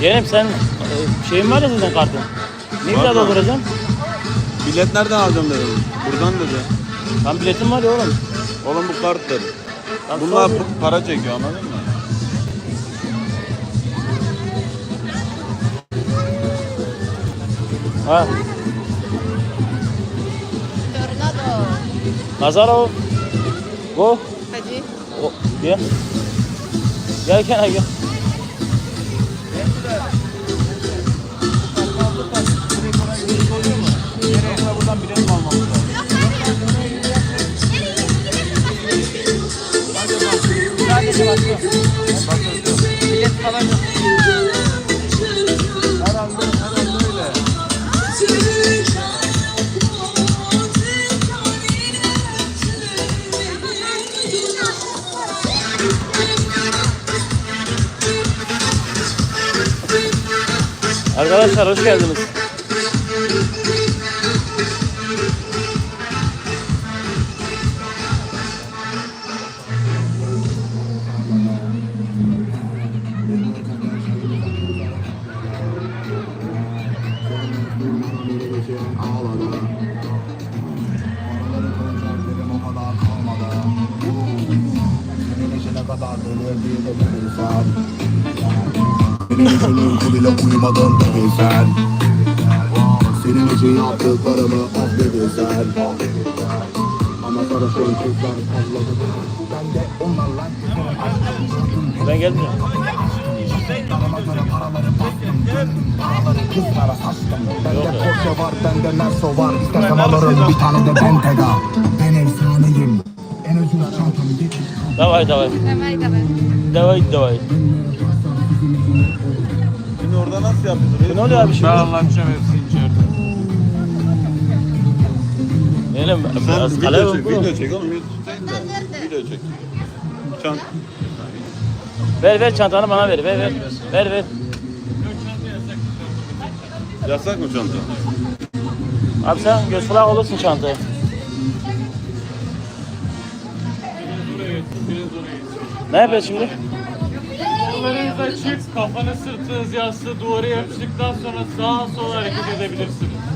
Yeğenim sen e, şeyin var ya zaten kartın. Ne Var mı? dolduracaksın. Bilet nereden alacağım dedim. Buradan dedi. Tam biletim var ya oğlum. Oğlum bu kart dedi. Bunlar sor. bu- para çekiyor anladın mı? Ha. Tornado. Nazarov. Go. Hadi. O, gel. Gel Kenan gel. Arkadaşlar hoş geldiniz. Senin için uyku bile uyumadın sen Senin için yaptıklarımı affedin sen Ama sarışın kızlar avladı Ben de onlarla Ben gelmiyorum. Paraları bastım Paraları kızlara saçtım Bende Porsche var, bende Merso var İstersen alırım bir tane de Bentayga Ben efsaneyim En ucuz çantamı getir Davay davay. Давай, давай. Davay davay. Şimdi orada nasıl yaptın? Ne oluyor abi şimdi? Ben anlatacağım hepsini içeride. Yeğenim Sen biraz video alev çek, bu. video çek oğlum. YouTube değil de. Video çek. Çan. Ver ver çantanı bana ver. Ver ver. Ver ver. Yasak mı çanta? Abi sen göz kulak olursun çantaya. Ne yapıyorsun şimdi? Kollarınız açık, kafanız sırtınız yaslı, duvara yapıştıktan sonra sağa sola hareket edebilirsiniz.